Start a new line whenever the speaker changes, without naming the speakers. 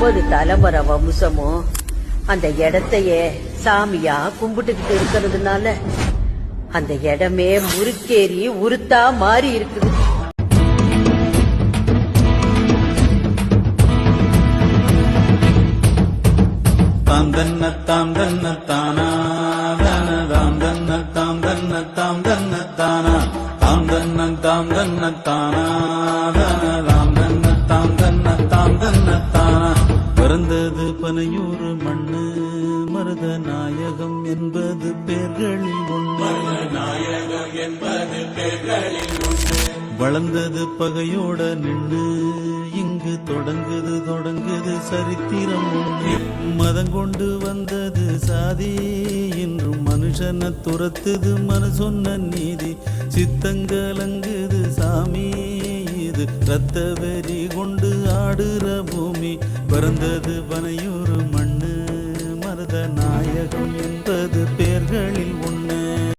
ஒன்பது தலைமுறை வம்சமும் அந்த இடத்தையே சாமியா கும்பிட்டுக்கிட்டு இருக்கிறதுனால அந்த இடமே முறுக்கேறி உருத்தா மாறி இருக்குது.
தாம் தன்ன தாம் தன்ன தானா தன தாம் தன்ன தாம் தன்ன தாம் தன்ன தானா தாம் தன்ன தாம் தன்ன தானா தாம் தன்ன தாம் தன்ன தாம் தன்ன பனையூர் மண்ணு மருத நாயகம் என்பது பேர்களில் ஒன்று நாயகம் என்பது பேர்களில் ஒன்று வளர்ந்தது பகையோட நின்று இங்கு தொடங்குது தொடங்குது சரித்திரம் ஒன்று மதம் கொண்டு வந்தது சாதி இன்றும் மனுஷனை துரத்துது மனு சொன்ன நீதி சித்தங்கலங்குது சாமி இது ரத்த வெறி கொண்டு பூமி பிறந்தது பனையூர் மண்ணு. மருத நாயகம் என்பது